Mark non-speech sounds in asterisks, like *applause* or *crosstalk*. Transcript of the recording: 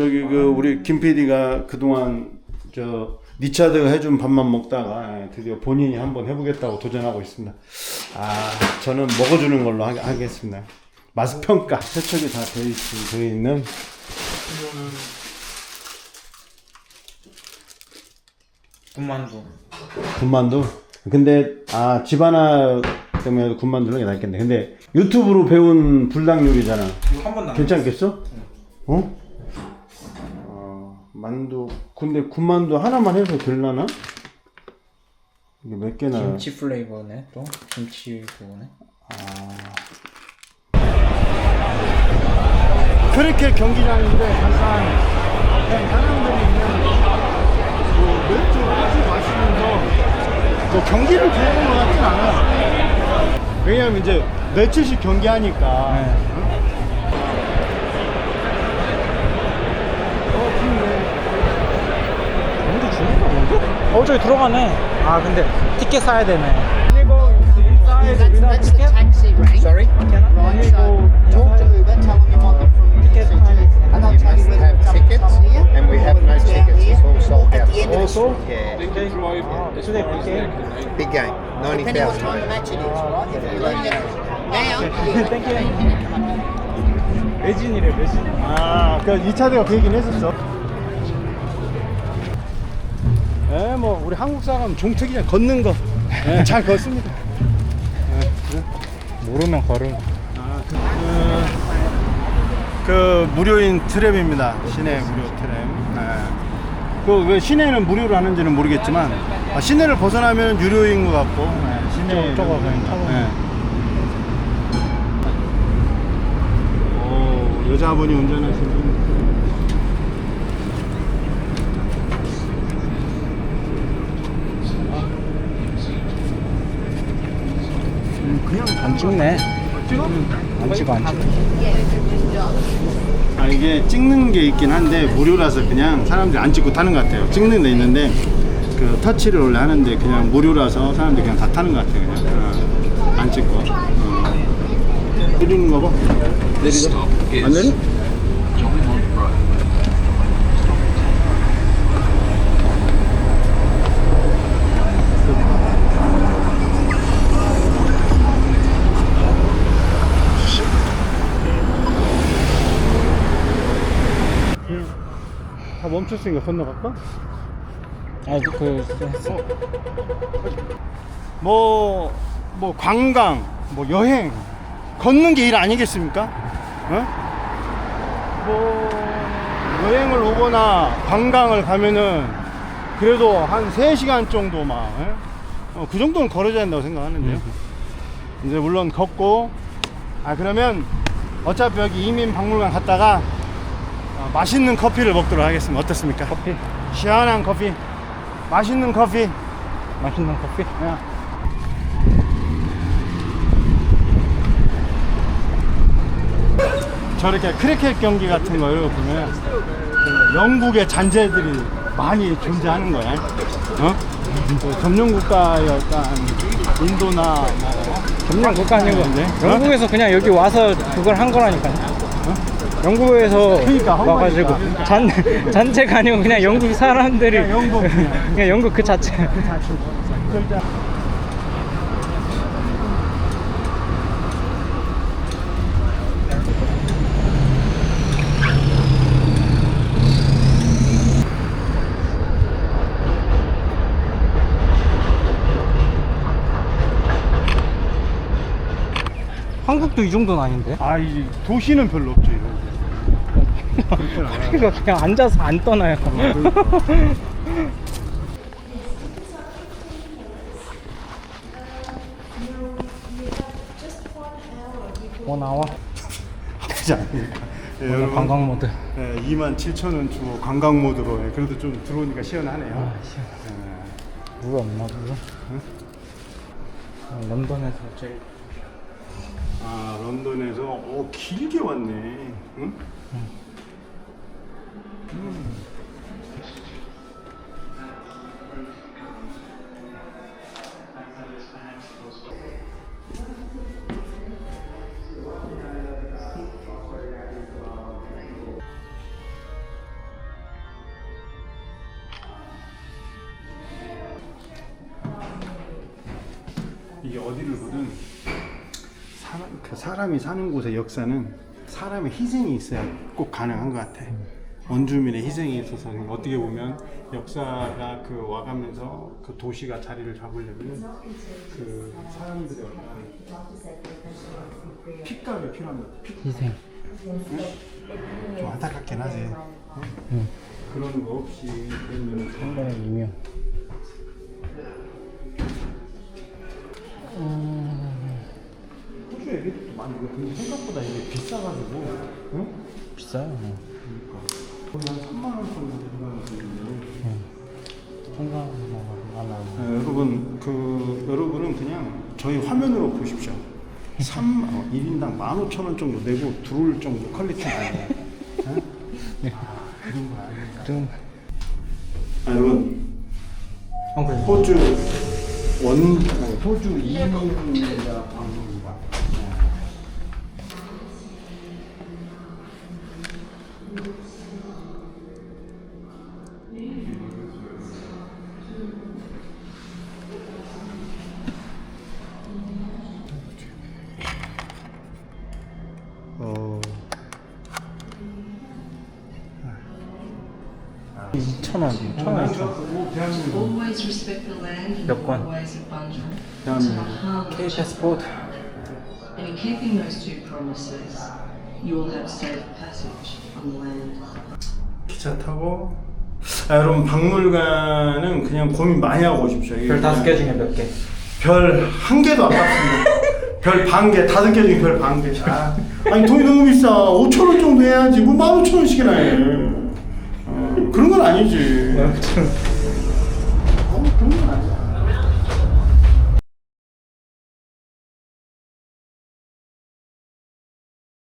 저기 그 우리 김 PD가 그동안 저 리차드가 해준 밥만 먹다가 예, 드디어 본인이 한번 해보겠다고 도전하고 있습니다. 아 저는 먹어주는 걸로 하, 하겠습니다. 맛 평가 세척이 다 되어, 있, 있는 군만두. 군만두. 근데 아 집하나 때문에 군만두는 게 낫겠네. 근데 유튜브로 배운 불닭 요리잖아. 이거 한 번도 안 괜찮겠어? 어? 어, 만두. 근데 군만두 하나만 해서 될라나? 이게 몇 개나? 김치 플레이버네 또 김치 그거네. 크리켓 경기장인데 잠깐 그냥 사람들이 그냥 뭐 맥주 맥주 마시면서 뭐 경기를 보는 것 같진 않아. 왜냐면 이제 며칠씩 경기하니까. 네. 어, 어 저기 들어가네. 아 근데 티켓 사야 되네. That's, that's the taxi rank. Sorry. Right, so talk to Uber, tell them you want the from Ticket and I'll tell you whether have tickets, here and we have no tickets, it's all sold out. the end of the Also? Yeah, big game, ninety Depending what thousand. time the match it is, right? If you it now, Thank you. 매진이래 매진. 아, 그 2차대가 그 얘기는 했었어. 예, 뭐, 우리 한국 사람 종특이냐, 걷는 거. 예, 잘 걷습니다. 모르면 걸음. 아, 그, 그, 그 무료인 트램입니다. 시내 무료 트램. 예. 그, 왜 시내는 무료로 하는지는 모르겠지만, 아, 시내를 벗어나면 유료인 것 같고, 예, 시내. 저거 그냥 타고. 예. 오, 여자분이 운전하시는 분. 안 찍네. 찍어? 안 찍어 안 찍어. 아 이게 찍는 게 있긴 한데 무료라서 그냥 사람들이 안 찍고 타는 것 같아요. 찍는 데 있는데 그 터치를 원래 하는데 그냥 무료라서 사람들이 그냥 다 타는 것 같아요. 그냥 어, 안 찍고. 어. 내리는 거 봐. 내리가? 안 내려? 멈췄으니까 건너갈까? 아니 그 했어. 뭐, 뭐 관광, 뭐 여행, 걷는 게 일 아니겠습니까? 어? 뭐 여행을 오거나 관광을 가면은 그래도 한 3시간 정도 막, 예? 어, 그 정도는 걸어줘야 된다고 생각하는데요. 이제 물론 걷고, 아, 그러면 어차피 여기 이민박물관 갔다가 어, 맛있는 커피를 먹도록 하겠습니다. 어떻습니까? 커피. 시원한 커피, 맛있는 커피. 맛있는 커피. 야. 저렇게 크리켓 경기 같은 걸 보면 그 영국의 잔재들이 많이 존재하는 거야. 어? 그 점령 국가의 어떤 인도나 뭐 점령 국가 아니고 네. 영국에서 그냥 여기 와서 그걸 한 거라니까요. 영국에서 그러니까 한 와가지고. 잔 잔체가 아니고 그냥 영국 사람들이 그냥 영국 그냥. 그냥 영국 그 자체. 그러니까 한국도 이 정도는 아닌데. 아, 이 도시는 별로 없죠, 이런 데. 그러니까 그냥 앉아서 안 떠나요. *laughs* 뭐 나와? 되지 않으니까. 예, 오늘 여러분. 관광 모드. 예, 2만 7천 원 주고 관광 모드로 예, 그래도 좀 들어오니까 시원하네요. 아, 시원. 예. 물 없나 물? 어, 런던에서 제일 아 런던에서 오 길게 왔네. 응? 이게 어디를 보든 사람, 그 사람이 사는 곳의 역사는 사람의 희생이 있어야 꼭 가능한 것 같아. 원주민의 희생이 있어서 어떻게 보면 역사가 그 와가면서 그 도시가 자리를 잡으려면 그 사람들의 어떤 핏값이 필요한 것 같아. 희생. 좀 안타깝긴 하지. 응. 그런 거 없이 상당히 유명. 호주 애기들도 많이 근데 생각보다 이게 비싸가지고 응? 비싸요. 거의 한 3만 원 들어가는 한강 하나. 네, 여러분 그 여러분은 그냥 저희 화면으로 보십시오 3, 어, 1인당 15,000원 정도 내고 들어올 정도 퀄리티가 아니에요 응? 아, 그런 거 아닙니다 좀. 아, 여러분 어. 호주 원 호주 이민자 방송 2,000원. 1,000원. 대한민국 Always respect the land and 몇 the 권? ways of Bunjil. 대한민국 Harm. K. And in keeping those two promises, you will have safe passage on the land. 기차 타고 아, 여러분 박물관은 그냥 고민 많이 하고 오십시오. 이게 별 다섯 개 중에 몇 개? 별 한 개도 아깝습니다. 별 반 개, 다섯 개 중에 별 반 개. 아, 아니 돈이 너무 비싸. 5천 원 정도 해야지. 뭐 15,000원씩이나 해. 그런 건 아니지. 아, 그런 건 아니지.